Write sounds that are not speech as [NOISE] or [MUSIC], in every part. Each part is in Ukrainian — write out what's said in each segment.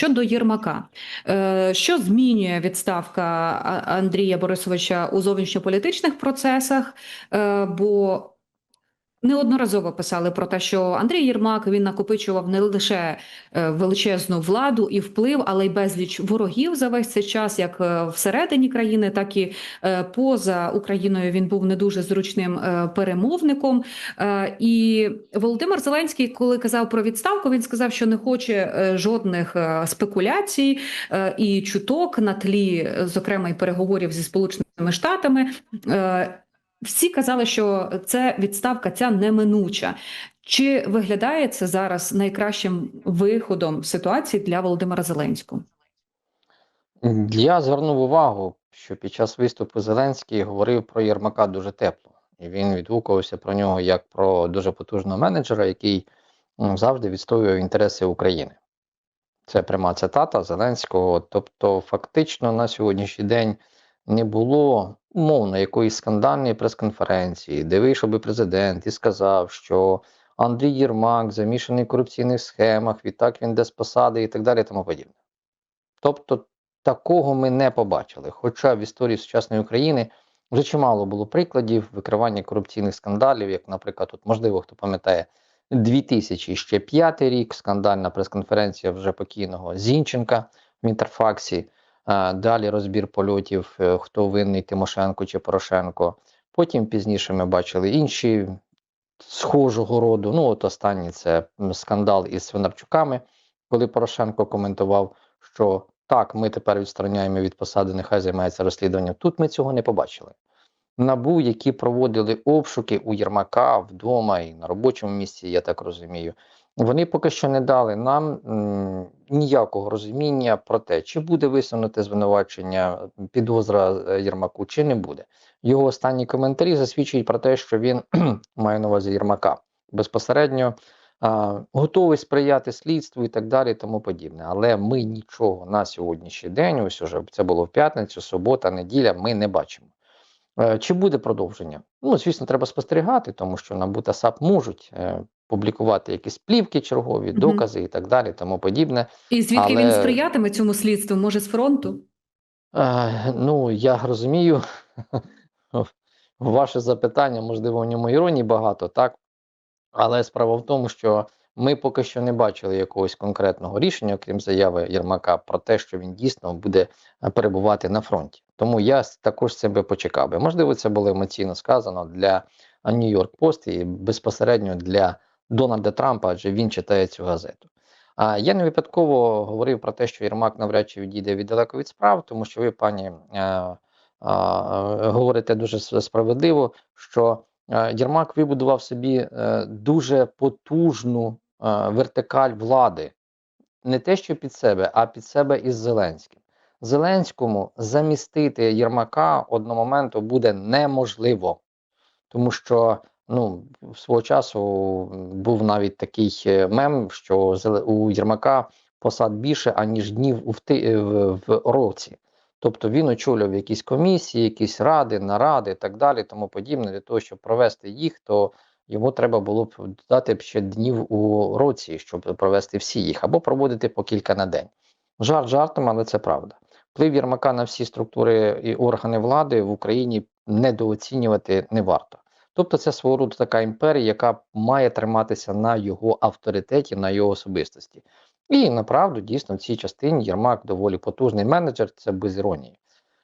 щодо Єрмака, Е, що змінює відставка Андрія Борисовича у зовнішньополітичних процесах? Е, Бо Неодноразово писали про те, що Андрій Єрмак він накопичував не лише е, величезну владу і вплив, але й безліч ворогів за весь цей час, як е, всередині країни, так і е, поза Україною. Він був не дуже зручним перемовником. І Володимир Зеленський, коли казав про відставку, він сказав, що не хоче жодних спекуляцій і чуток на тлі, зокрема, і переговорів зі Сполученими Штатами. Всі казали, що це відставка ця неминуча. Чи виглядає це зараз найкращим виходом ситуації для Володимира Зеленського? Я звернув увагу, що під час виступу Зеленський говорив про Єрмака дуже тепло, і він відгукувався про нього як про дуже потужного менеджера, який завжди відстоював інтереси України. Це пряма цитата Зеленського. Тобто, фактично на сьогоднішній день не було умовно якоїсь скандальної прес-конференції, де вийшов би президент і сказав, що Андрій Єрмак замішаний в корупційних схемах, відтак він де з посади і так далі, і тому подібне. Тобто, такого ми не побачили. Хоча в історії сучасної України вже чимало було прикладів викривання корупційних скандалів, як, наприклад, тут, можливо, хто пам'ятає, 2005 рік, скандальна прес-конференція вже покійного Зінченка в Інтерфаксі. Далі розбір польотів, е, хто винний Тимошенко чи Порошенко. Потім пізніше ми бачили інші схожого роду. Ну, от останній це скандал із Свинарчуками, коли Порошенко коментував, що так, ми тепер відстороняємо від посади, нехай займається розслідуванням. Тут ми цього не побачили. Набу, які проводили обшуки у Єрмака вдома і на робочому місці, я так розумію, вони поки що не дали нам ніякого розуміння про те, чи буде висунуте звинувачення підозра е, Єрмаку, чи не буде. Його останні коментарі засвідчують про те, що він [CLEARS THROAT] має на увазі Єрмака безпосередньо а, готовий сприяти слідству і так далі, і тому подібне. Але ми нічого на сьогоднішній день, ось уже це було в п'ятницю, субота, неділя, ми не бачимо. Е, Чи буде продовження? Ну, звісно, треба спостерігати, тому що НАБУ та САП можуть е, публікувати якісь плівки чергові, докази і так далі, тому подібне. І звідки він сприятиме цьому слідству? Може, з фронту? Е, ну, я розумію, [LAUGHS] ваше запитання, можливо, в ньому іронії багато, так? Але справа в тому, що ми поки що не бачили якогось конкретного рішення, окрім заяви Єрмака, про те, що він дійсно буде е, перебувати на фронті. Тому я також себе почекав би. Можливо, це було емоційно сказано для Нью-Йорк Пост і безпосередньо для Дональда Трампа, адже він читає цю газету. А я не випадково говорив про те, що Єрмак навряд чи відійде від далеко від справ, тому що ви, пані, е, е, говорите дуже справедливо, що е, Єрмак вибудував собі дуже потужну вертикаль влади, не те, що під себе, а під себе із Зеленським. Зеленському замістити Єрмака одного моменту буде неможливо, тому що ну, свого часу був навіть такий е, мем, що у Єрмака посад більше, аніж днів у вти- е, в році. Тобто він очолював якісь комісії, якісь ради, наради і так далі, тому подібне. Для того, щоб провести їх, то йому треба було б дати ще днів у році, щоб провести всі їх, або проводити по кілька на день. Жарт жартом, але це правда. Вплив Єрмака на всі структури і органи влади в Україні недооцінювати не варто. Тобто, це свого роду така імперія, яка має триматися на його авторитеті, на його особистості. І направду, дійсно, в цій частині Єрмак доволі потужний менеджер, це без іронії.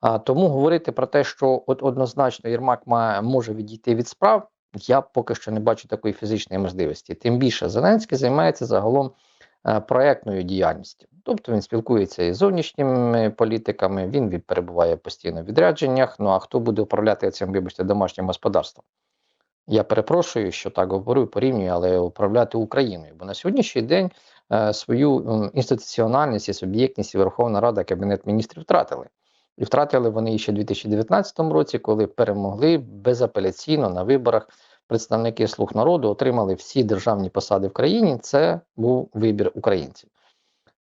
А тому говорити про те, що от однозначно Єрмак має може відійти від справ, я поки що не бачу такої фізичної можливості. Тим більше Зеленський займається загалом е, проектною діяльністю. Тобто він спілкується із зовнішніми політиками, він перебуває постійно в відрядженнях. Ну а хто буде управляти цим, вибачте, домашнім господарством? Я перепрошую, що так говорю, порівнюю, але управляти Україною. Бо на сьогоднішній день е, свою інституціональність і суб'єктність Верховна Рада Кабінет міністрів втратили. І втратили вони ще в 2019 році, коли перемогли безапеляційно на виборах. Представники слуг народу отримали всі державні посади в країні. Це був вибір українців.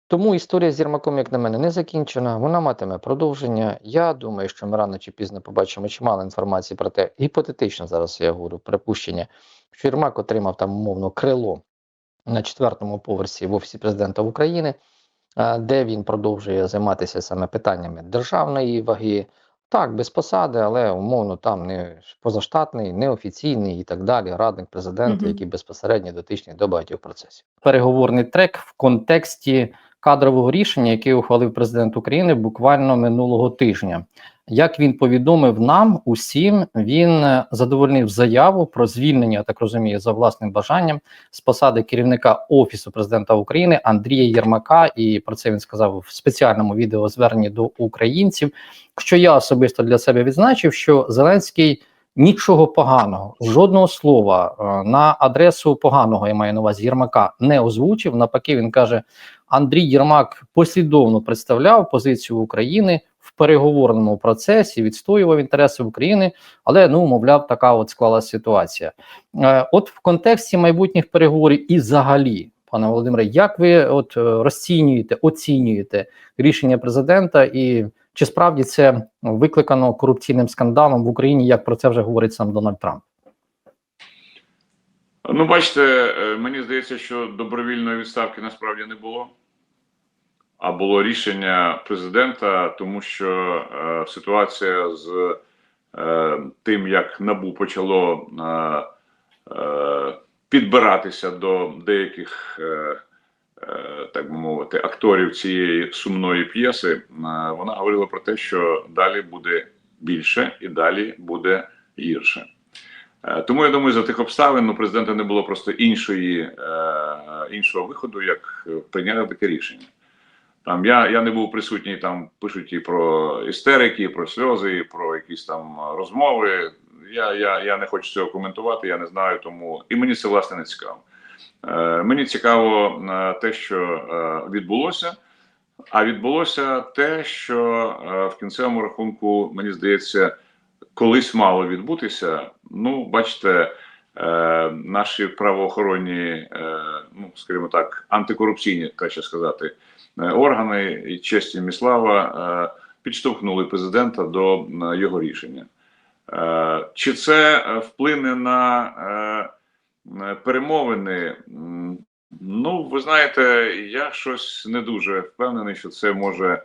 Тому історія з Єрмаком, як на мене, не закінчена. Вона матиме продовження. Я думаю, що ми рано чи пізно побачимо чимало інформації про те, гіпотетично зараз я говорю припущення, що Єрмак отримав там умовно крило на четвертому поверсі в офісі президента України. де він продовжує займатися саме питаннями державної ваги. Так, без посади, але умовно там не позаштатний, неофіційний і так далі, радник президента, Мгм. який безпосередньо дотичний до багатьох процесів. Переговорний трек в контексті кадрового рішення, яке ухвалив президент України буквально минулого тижня. Як він повідомив нам усім, він е, задовольнив заяву про звільнення, так розумію, за власним бажанням з посади керівника офісу президента України Андрія Єрмака. І про це він сказав в спеціальному відеозверненні до українців. Що я особисто для себе відзначив, що Зеленський нічого поганого, жодного слова е, на адресу поганого я маю на увазі Єрмака не озвучив. Навпаки, він каже: Андрій Єрмак послідовно представляв позицію України в переговорному процесі, відстоював інтереси України, але ну мовляв, така от склалася ситуація. Е, От в контексті майбутніх переговорів і взагалі, пане Володимире, як ви от е, розцінюєте, оцінюєте рішення президента, і чи справді це викликано корупційним скандалом в Україні, як про це вже говорить сам Дональд Трамп? Ну, бачите, е, мені здається, що добровільної відставки насправді не було, а було рішення президента, тому що е, ситуація з е, тим, як НАБУ почало е, е, підбиратися до деяких, е, так би мовити, акторів цієї сумної п'єси, е, вона говорила про те, що далі буде більше і далі буде гірше. Е, Тому я думаю, за тих обставин у президента не було просто іншої, е, іншого виходу, як е, прийняти таке рішення. Там я, я не був присутній, там пишуть і про істерики, про сльози, і про якісь там розмови. Я, я, я не хочу цього коментувати, я не знаю, тому і мені це власне не цікаво. Е, мені цікаво е, те, що е, відбулося. А відбулося те, що в кінцевому рахунку, мені здається, колись мало відбутися. Ну, бачите, наші правоохоронні, ну скажімо так, антикорупційні, краще сказати, органи і честь і слава е, підштовхнули президента до його рішення. Чи це вплине на перемовини? Ну, ви знаєте, я щось не дуже впевнений, що це може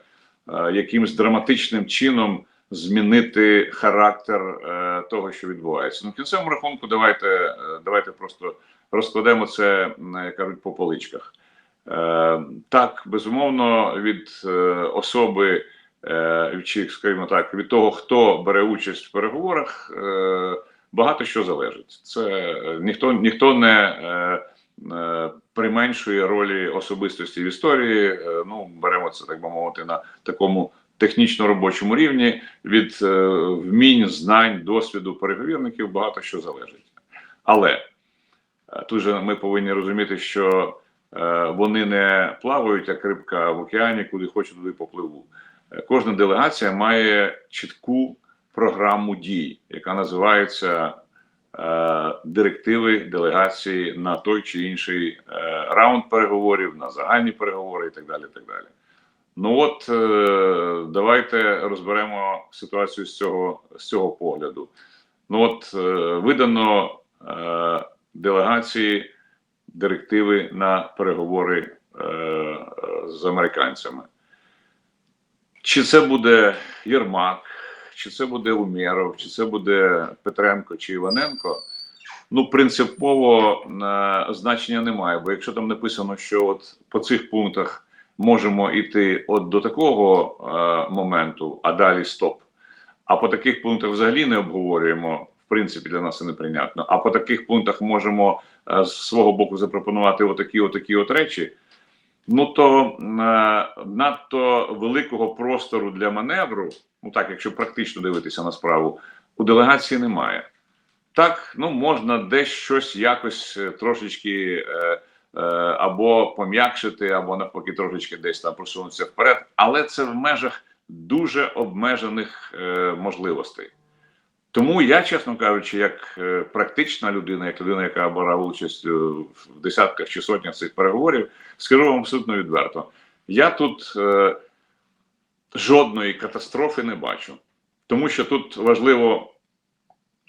е, якимось драматичним чином змінити характер е, того, що відбувається. Ну, в кінцевому рахунку, давайте, е, давайте просто розкладемо це, як кажуть, по поличках. Е, так, безумовно, від е, особи, е, чи, скажімо так, від того, хто бере участь в переговорах, е, багато що залежить. Це е, ніхто, ніхто не. Е, е, Применшує ролі особистості в історії. Е, Ну беремо це так би мовити на такому технічно робочому рівні. Від е, вмінь, знань, досвіду переговірників багато що залежить. Але е, тут же ми повинні розуміти, що е, вони не плавають як рибка в океані, куди хочуть, туди попливу. Кожна делегація має чітку програму дій, яка називається е, директиви делегації на той чи інший е, раунд переговорів, на загальні переговори і так далі. І так далі. Ну от е, давайте розберемо ситуацію з цього, з цього погляду. Ну от е, видано е, делегації директиви на переговори е, з американцями. Чи це буде Єрмак, чи це буде Умєров, чи це буде Петренко чи Іваненко? Ну, принципово е, значення немає. Бо якщо там написано, що от по цих пунктах можемо йти от до такого е, моменту, а далі стоп. А по таких пунктах взагалі не обговорюємо. В принципі, для нас це неприйнятно. А по таких пунктах можемо е, з свого боку запропонувати отакі, отакі от речі. Ну то е, надто великого простору для маневру, ну так, якщо практично дивитися на справу, у делегації немає. Так, ну можна десь щось якось е, трошечки е, е, або пом'якшити, або навпаки, трошечки десь там просунутися вперед, але це в межах дуже обмежених е, можливостей. Тому я, чесно кажучи, як е, практична людина, як людина, яка брала участь е, в десятках чи сотнях цих переговорів, скажу вам абсолютно відверто. Я тут жодної катастрофи не бачу, тому що тут важливо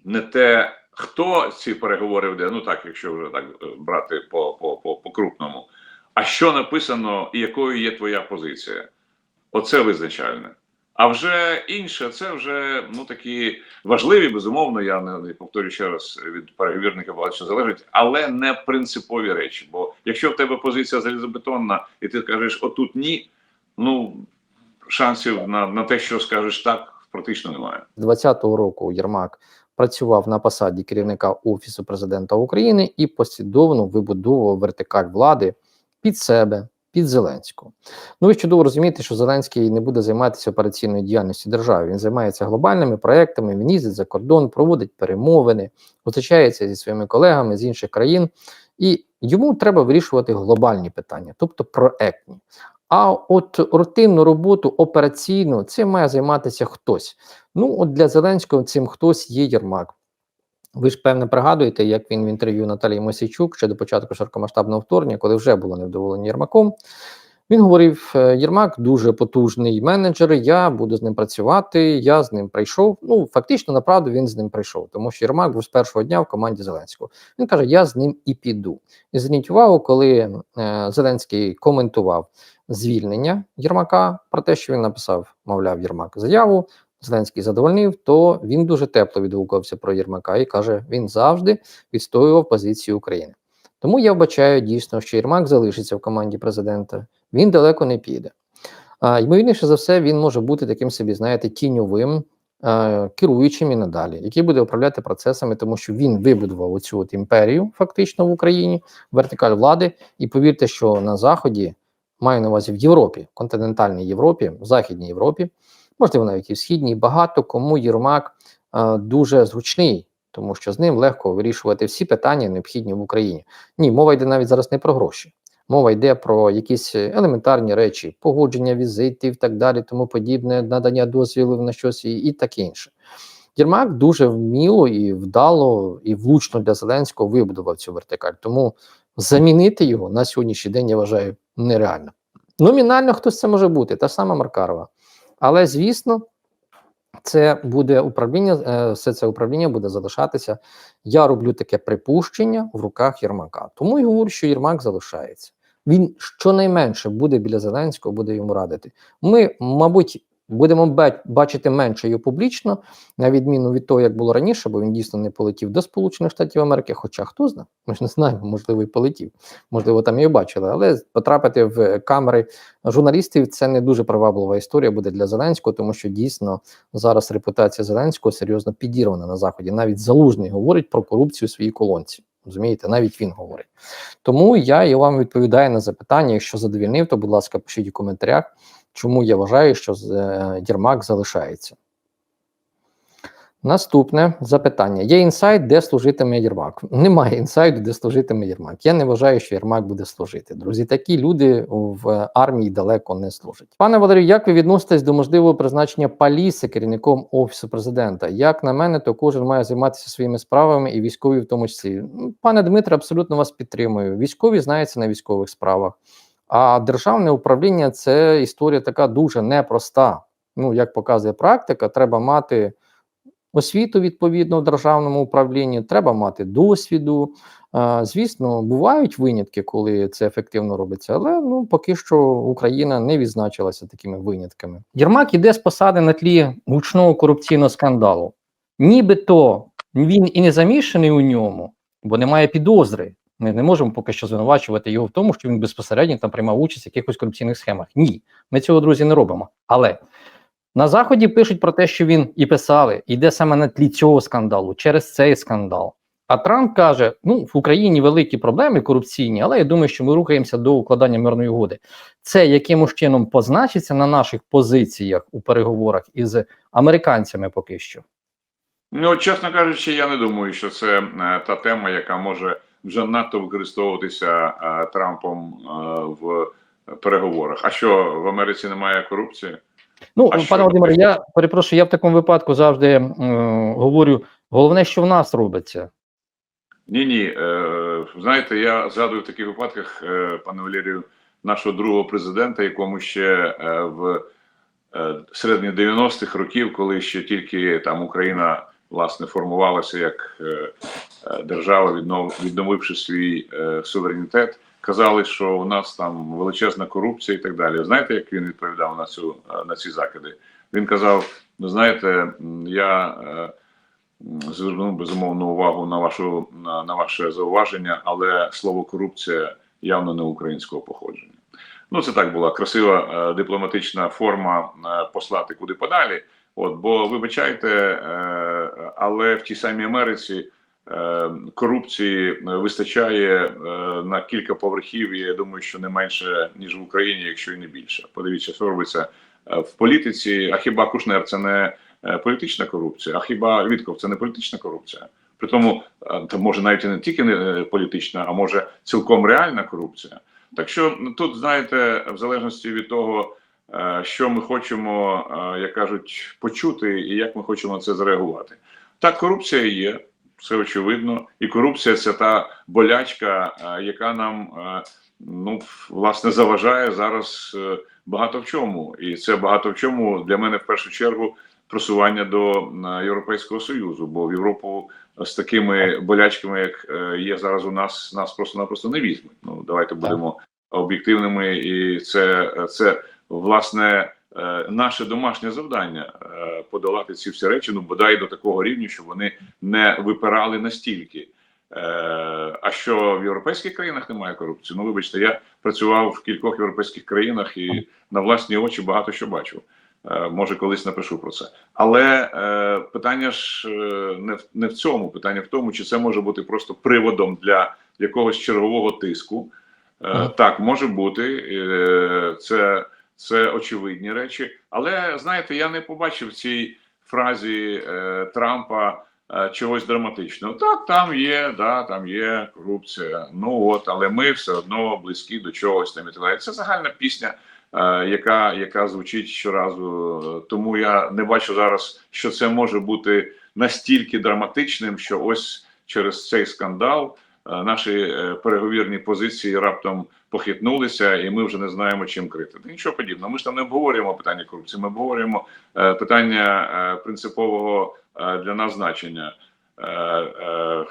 не те, хто ці переговори веде, ну так, якщо вже так е, брати по, крупному, а що написано і якою є твоя позиція. Оце визначальне. А вже інше, це вже ну такі важливі, безумовно. Я не повторю ще раз від переговірника багато що залежить, але не принципові речі. Бо якщо в тебе позиція залізобетонна, і ти кажеш отут ні, ну шансів на, на те, що скажеш так, практично немає. З 20-го року Єрмак працював на посаді керівника Офісу президента України і послідовно вибудовував вертикаль влади під себе, під Зеленського. Ну ви чудово розумієте, що Зеленський не буде займатися операційною діяльністю держави. Він займається глобальними проектами, він їздить за кордон, проводить перемовини, зустрічається зі своїми колегами з інших країн, і йому треба вирішувати глобальні питання, тобто проектні. А от рутинну роботу операційну цим має займатися хтось. Ну, от для Зеленського цим хтось є Єрмак. Ви ж певне пригадуєте, як він в інтерв'ю Наталії Мосійчук ще до початку широкомасштабного вторгнення, коли вже було невдоволення Єрмаком. Він говорив: «Е, Єрмак дуже потужний менеджер. Я буду з ним працювати. Я з ним прийшов. Ну фактично, направду він з ним прийшов, тому що Єрмак був з першого дня в команді Зеленського. Він каже: Я з ним і піду. І зверніть увагу, коли е, Зеленський коментував звільнення Єрмака про те, що він написав, мовляв, Єрмак заяву. Зеленський задовольнив, то він дуже тепло відгукувався про Єрмака і каже, він завжди відстоював позицію України. Тому я вбачаю дійсно, що Єрмак залишиться в команді президента, він далеко не піде. А, ймовірніше за все, він може бути таким собі, знаєте, тіньовим е, керуючим і надалі, який буде управляти процесами, тому що він вибудував оцю от імперію, фактично в Україні, вертикаль влади. І повірте, що на Заході, маю на увазі в Європі, континентальній Європі, в Західній Європі, можливо, навіть і в східній, багато кому Єрмак е, дуже зручний, тому що з ним легко вирішувати всі питання, необхідні в Україні. Ні, мова йде навіть зараз не про гроші. Мова йде про якісь елементарні речі, погодження візитів, так далі, тому подібне, надання дозвілів на щось і, і таке інше. Єрмак дуже вміло і вдало і влучно для Зеленського вибудував цю вертикаль. Тому замінити його на сьогоднішній день я вважаю нереально. Номінально хтось це може бути, та сама Маркарова. Але звісно, це буде управління, е, все це управління буде залишатися. Я роблю таке припущення в руках Єрмака. Тому і говорю, що Єрмак залишається. Він щонайменше буде біля Зеленського, буде йому радити. Ми, мабуть, будемо бачити менше його публічно, на відміну від того, як було раніше, бо він дійсно не полетів до Сполучених Штатів Америки. Хоча хто знає, [LAUGHS] ми ж не знаємо, можливо, і полетів. Можливо, там його бачили, але потрапити в камери журналістів це не дуже приваблива історія буде для Зеленського, тому що дійсно зараз репутація Зеленського серйозно підірвана на заході. Навіть залужний говорить про корупцію у своїй колонці. Розумієте, навіть він говорить. Тому я і вам відповідаю на запитання. Якщо задовільнив, то будь ласка, пишіть у коментарях, чому я вважаю, що е, Єрмак залишається. Наступне запитання: є інсайт, де служитиме Єрмак? Немає інсайду, де служитиме Єрмак. Я не вважаю, що Єрмак буде служити. Друзі, такі люди в армії далеко не служать. Пане Валерію, як ви відноситесь до можливого призначення Паліси керівником офісу президента? Як на мене, то кожен має займатися своїми справами, і військові в тому числі. Пане Дмитре, абсолютно вас підтримую. Військові знаються на військових справах. А державне управління це історія така дуже непроста. Ну, як показує практика, треба мати освіту відповідно в державному управлінні, треба мати досвіду. Звісно, бувають винятки, коли це ефективно робиться, але ну поки що Україна не відзначилася такими винятками. Єрмак іде з посади на тлі гучного корупційного скандалу. Нібито він і не замішаний у ньому, бо немає підозри. Ми не можемо поки що звинувачувати його в тому, що він безпосередньо там приймав участь в якихось корупційних схемах. Ні, ми цього друзі не робимо. Але на заході пишуть про те, що він і писали, йде саме на тлі цього скандалу, через цей скандал. А Трамп каже: ну в Україні великі проблеми корупційні, але я думаю, що ми рухаємося до укладання мирної угоди. Це якимось чином позначиться на наших позиціях у переговорах із американцями поки що. Ну, чесно кажучи, я не думаю, що це е, та тема, яка може вже надто використовуватися е, Трампом е, в переговорах. А що в Америці немає корупції? Ну, А пане Володимире, я перепрошую, я в такому випадку завжди е, говорю: головне, що в нас робиться. Ні, ні. Е, знаєте, я згадую в таких випадках, е, пане Валерію, нашого другого президента, якому ще е, в е, середині 90-х років, коли ще тільки там Україна власне формувалася як е, е, держава, відновивши свій е, суверенітет, казали, що у нас там величезна корупція і так далі. Знаєте, як він відповідав на цю на ці закиди? Він казав: ну знаєте, я звернув безумовну увагу на вашу на, на ваше зауваження, але слово корупція явно не українського походження. Ну, це так була красива дипломатична форма послати куди подалі. От, бо вибачайте, е, але в тій самій Америці е, корупції вистачає е, на кілька поверхів. Я думаю, що не менше ніж в Україні, якщо і не більше. Подивіться, що робиться в політиці. А хіба Кушнер це не політична корупція? А хіба Вітков це не політична корупція? При тому, може навіть і не тільки не політична, а може цілком реальна корупція. Так що ну, тут знаєте, в залежності від того, що ми хочемо, е, як кажуть, почути, і як ми хочемо на це зреагувати. Так, корупція є, все очевидно, і корупція це та болячка, е, яка нам е, ну власне заважає зараз е, багато в чому, і це багато в чому для мене в першу чергу просування до е, Європейського союзу, бо в Європу з такими болячками, як е, є зараз у нас, нас просто-напросто не візьмуть. Ну давайте будемо об'єктивними, і це, це власне е, наше домашнє завдання е, подолати ці всі речі. Ну бодай до такого рівня, щоб вони не випирали настільки. Е, А що в європейських країнах немає корупції? Ну вибачте, я працював в кількох європейських країнах і на власні очі багато що бачив. Може, колись напишу про це. Але е, питання ж не в не в цьому. Питання в тому, чи це може бути просто приводом для якогось чергового тиску. Е, Так, може бути, е, це, це очевидні речі. Але знаєте, я не побачив в цій фразі е, Трампа е, чогось драматичного. Так, там є, да, там є корупція. Ну от, але ми все одно близькі до чогось так далі. Це загальна пісня, е, яка, яка звучить щоразу. Тому я не бачу зараз, що це може бути настільки драматичним, що ось через цей скандал наші е, переговірні позиції раптом похитнулися, і ми вже не знаємо, чим крити. Нічого подібного. Ми ж там не обговорюємо питання корупції. Ми обговорюємо е, питання е, принципового е, для нас значення. Е, е,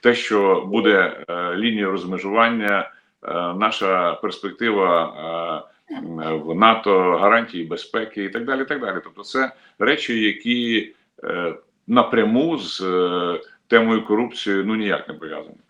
те, що буде е, лінією розмежування, е, наша перспектива е, в НАТО, гарантії безпеки і так далі. І так далі. Тобто, це речі, які е, напряму з е, темою корупції ну ніяк не пов'язані.